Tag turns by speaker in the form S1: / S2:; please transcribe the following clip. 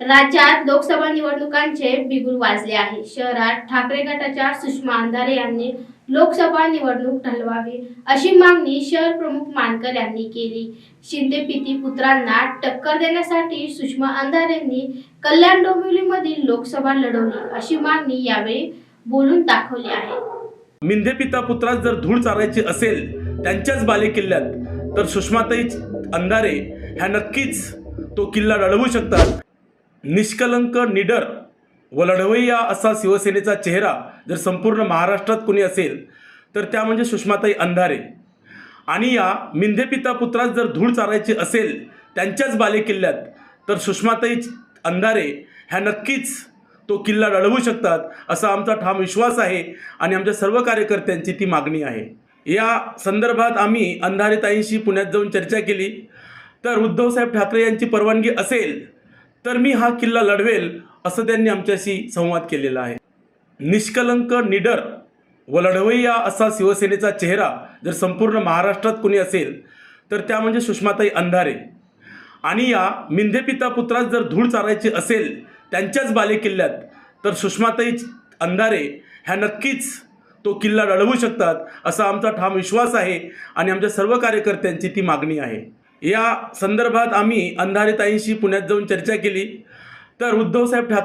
S1: राज्यात लोकसभा निवडणुकांचे बिगुल वाजले आहे. शहरात ठाकरे गटाच्या सुषमा अंधारे यांनी लोकसभा निवडणूक ढलवावी अशी मागणी शहर प्रमुख मानकर यांनी केली. शिंदे पिती पुत्रांना टक्कर देण्यासाठी सुषमा अंधारेंनी कल्याण डोंबिवलीमधील लोकसभा लढवली अशी मागणी यावेळी बोलून दाखवली आहे.
S2: मिंधे पिता पुत्रास जर धूळ चारायची असेल त्यांच्याच बाले किल्ल्यात तर सुषमाताई अंधारे ह्या नक्कीच तो किल्ला लढवू शकतात. निष्कलंक निडर व लढवय्या असा शिवसेनेचा चेहरा जर संपूर्ण महाराष्ट्रात कोणी असेल तर त्या म्हणजे सुषमाताई अंधारे. आणि या मिंधे पिता पुत्रास जर धूळ चारायची असेल त्यांच्याच बालेकिल्ल्यात तर सुषमाताई अंधारे ह्या नक्कीच तो किल्ला लढवू शकतात असा आमचा ठाम विश्वास आहे आणि आमच्या सर्व कार्यकर्त्यांची ती मागणी आहे. या संदर्भात आम्ही अंधारेताईंशी पुण्यात जाऊन चर्चा केली. तर उद्धवसाहेब ठाकरे यांची परवानगी असेल तर मी हा किल्ला लढवेल असं त्यांनी आमच्याशी संवाद केलेला आहे. निष्कलंक निडर व लढवय्या असा शिवसेनेचा चेहरा जर संपूर्ण महाराष्ट्रात कोणी असेल तर त्या म्हणजे सुषमाताई अंधारे. आणि या मिंधे पिता पुत्रास जर धूळ चारायची असेल त्यांच्याच बालेकिल्ल्यात तर सुषमाताई अंधारे ह्या नक्कीच तो किल्ला लढवू शकतात असा आमचा ठाम विश्वास आहे आणि आमच्या सर्व कार्यकर्त्यांची ती मागणी आहे. या संदर्भात आम्ही अंधारेताईंशी पुण्यात जाऊन चर्चा केली. तर उद्धवसाहेब ठाकरे